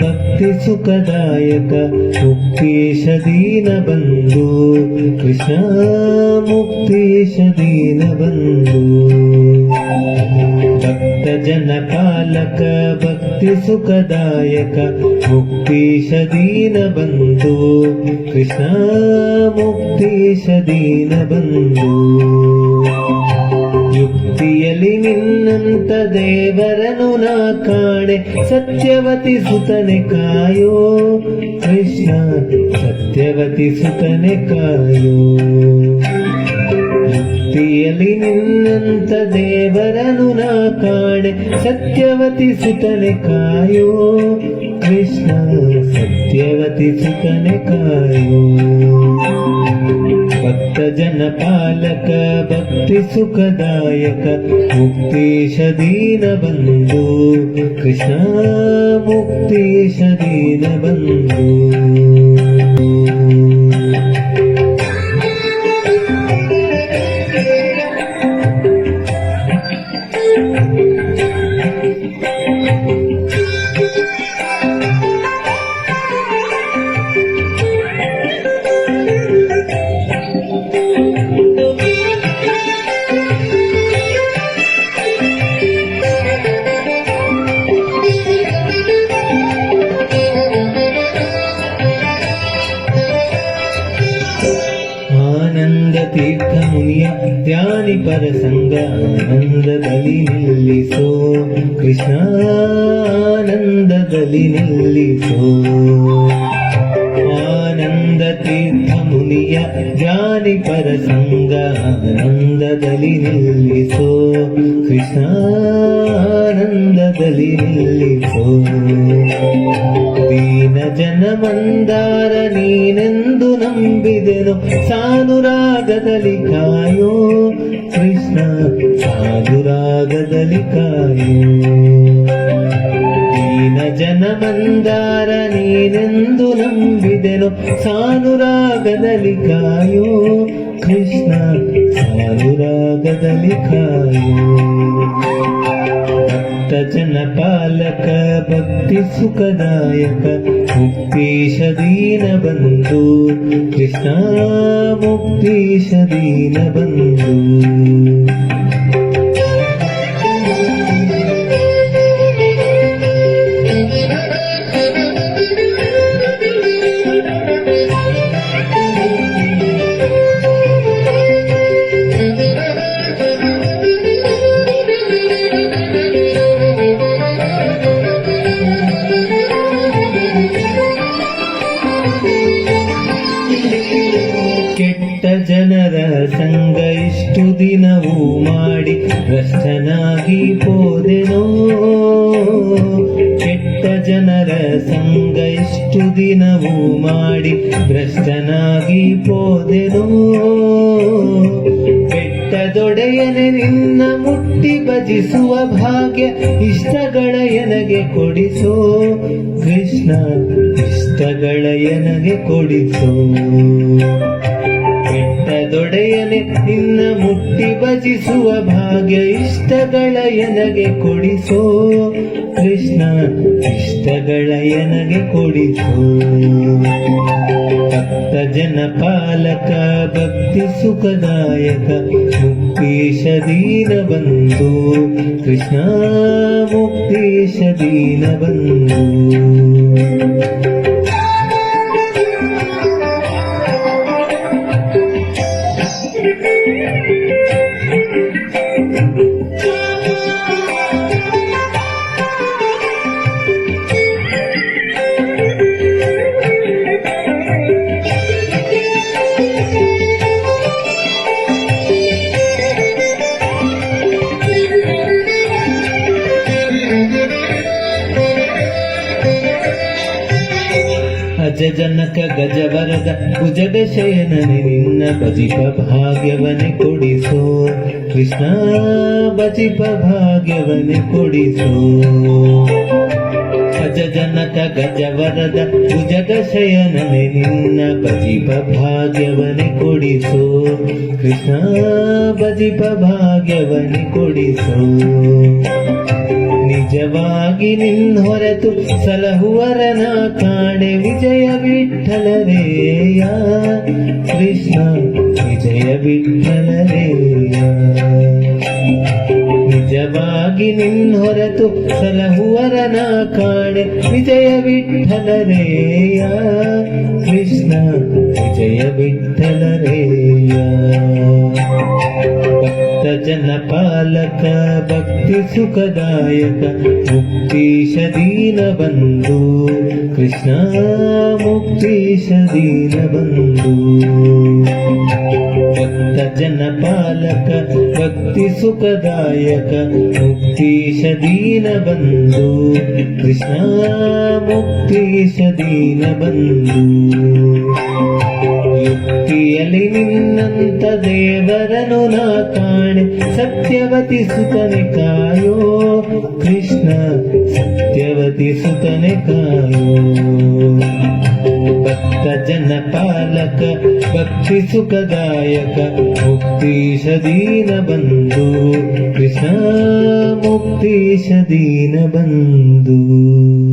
ಭಕ್ತಿ ಸುಖದಾಯಕ ಮುಕ್ತೇಶ ದೀನ ಬಂಧು ಕೃಷ್ಣ ಮುಕ್ತೇಶ ದೀನ ಬಂಧು ಭಕ್ತ ಜನ ಪಾಲಕ ಭಕ್ತಿ ಸುಖದಾಯಕ ಮುಕ್ತೇಶ ದೀನ ಬಂಧು ಕೃಷ್ಣ ಮುಕ್ತೇಶ ದೀನ ಬಂಧು ಯುಕ್ತಿಯಲ್ಲಿ ನಿನ್ನಂತ ದೇವರನು ನಾ ಕಾಣೆ. ಸತ್ಯವತಿ ಸುತನೆ ಕಾಯೋ ಕೃಷ್ಣ, ಸತ್ಯವತಿ ಸುತನೆ ಕಾಯೋ. ಯುಕ್ತಿಯಲ್ಲಿ ನಿನ್ನಂತ ದೇವರನು ನಾ ಕಾಣೆ. ಸತ್ಯವತಿ ಸುತನೆ ಕಾಯೋ ಕೃಷ್ಣ, ಸತ್ಯವತಿ ಸುತನೆ ಕಾಯೋ. जनपालक भक्तिसुखदायक मुक्तेश दीनबन्धु कृष्ण मुक्तेश दीनबन्धु ಧ್ಯಾನಿ ಪರ ಸಂಗ ಆನಂದದಲ್ಲಿ ನಿಲ್ಲಿಸೋ ಕೃಷ್ಣ ಆನಂದದಲ್ಲಿ ನಿಲ್ಲಿಸೋ ಆನಂದ ತೀರ್ಥ ಮುನಿಯ ಧ್ಯಾನಿ ಪರ ಸಂಗ ಆನಂದದಲ್ಲಿ ನಿಲ್ಲಿಸೋ ಕೃಷ್ಣ ಆನಂದದಲ್ಲಿ ನಿಲ್ಲಿಸೋ ದೀನ ಜನ ಮಂದಾರ ನೀನೆಂದು ನಂಬಿದೆನು ಸಾನುರಾಗದಲ್ಲಿ ಕಾಯೋ ಕೃಷ್ಣ ಸಾನುರಾಗದಲ್ಲಿ ಕಾಯೋ ದೀನ ಜನ ಮಂದಾರ ನೀನೆಂದು ನಂಬಿದೆನು ಸಾನುರಾಗದಲ್ಲಿ ಕಾಯೋ कृष्ण साधुरागलिखन पालक भक्ति सुखदयक मुक्ति शदीन बन्धु कृष्ण मुक्ति शदीन बन्धु ಇಷ್ಟು ದಿನವೂ ಮಾಡಿ ಭ್ರಷ್ಟನಾಗಿ ಹೋದೆನೋ. ಕೆಟ್ಟ ಜನರ ಸಂಗ ಇಷ್ಟು ದಿನವೂ ಮಾಡಿ ಭ್ರಷ್ಟನಾಗಿ ಹೋದೆನೋ. ದೊಡೆಯನೆ ನಿನ್ನ ಮುಟ್ಟಿ ಭಜಿಸುವ ಭಾಗ್ಯ ಇಷ್ಟಗಳ ಎನಗೆ ಕೊಡಿಸೋ. ಕೃಷ್ಣ ಇಷ್ಟಗಳ ಎನಗೆ ಕೊಡಿಸೋ. ಬೆಟ್ಟದೊಡೆಯನೆ ನಿನ್ನ ಮುಟ್ಟಿ ಭಜಿಸುವ ಭಾಗ್ಯ ಇಷ್ಟಗಳ ಎನಗೆ ಕೊಡಿಸೋ. ಕೃಷ್ಣ, ಇಷ್ಟಗಳ ಎನಗೆ ಕೊಡಿಸೋ. ಭಕ್ತ ಜನ ಪಾಲಕ ಭಕ್ತಿ ಸುಖದಾಯಕ, ಮುಕ್ತೇಶ ದೀನ ಬಂಧು. ಕೃಷ್ಣ, ಮುಕ್ತೇಶ ದೀನ ಬಂಧು. ಅಜ ಜನಕ ಗಜವರದ ಭುಜಗ ಶಯನನೆ ನಿನ್ನ ಭಜಿಪ ಭಾಗ್ಯವನೆ ಕೊಡಿಸೋ. ಕೃಷ್ಣ ಭಜಿಪ ಭಾಗ್ಯವನೆ ಕೊಡಿಸೋ. ಗಜ ಜನಕ ಗಜವರದ ಭುಜಗ ಶಯನನೆ ನಿನ್ನ ಭಜಿಪ ಭಾಗ್ಯವನೆ ಕೊಡಿಸೋ. ಕೃಷ್ಣ ಭಜಿಪ ಭಾಗ್ಯವನೆ ಕೊಡಿಸೋ. ನಿಜವಾಗಿ ನಿನ್ ಹೊರತು ಸಲಹುವರನ ಕಾಣೆ ವಿಜಯ ವಿಠಲರೇಯ ಕೃಷ್ಣ, ವಿಜಯ ವಿಠಲರೇಯ ನಿಜವಾಗಿ ನಿನ್ ಹೊರತು ಸಲಹುವರನ ಕಾಣೆ ವಿಜಯ ವಿಠಲರೇಯ ಕೃಷ್ಣ, ವಿಜಯ ವಿಠಲರೇಯ జన పాలక భక్తి సుఖదాయక ముక్తీశ దీన బంధు కృష్ణ ముక్తీశ దీన బంధు భక్త జన పాలక భక్తి సుఖదాయక ముక్తీశ దీన బంధు కృష్ణ ముక్తీశ దీన బంధు ಯುಕ್ತಿಯಲ್ಲಿ ನಿನ್ನಂತ ದೇವರನು ನಾ ಕಾಣೆ. ಸತ್ಯವತಿ ಸುತನೆ ಕಾಯೋ ಕೃಷ್ಣ, ಸತ್ಯವತಿ ಸುತನೆ ಕಾಯೋ. ಭಕ್ತ, ಜನ ಪಾಲಕ, ಭಕ್ತಿ ಸುಖದಾಯಕ, ಮುಕ್ತೀಶ ದೀನ ಬಂಧು. ಕೃಷ್ಣ, ಮುಕ್ತೀಶ ದೀನ ಬಂಧು.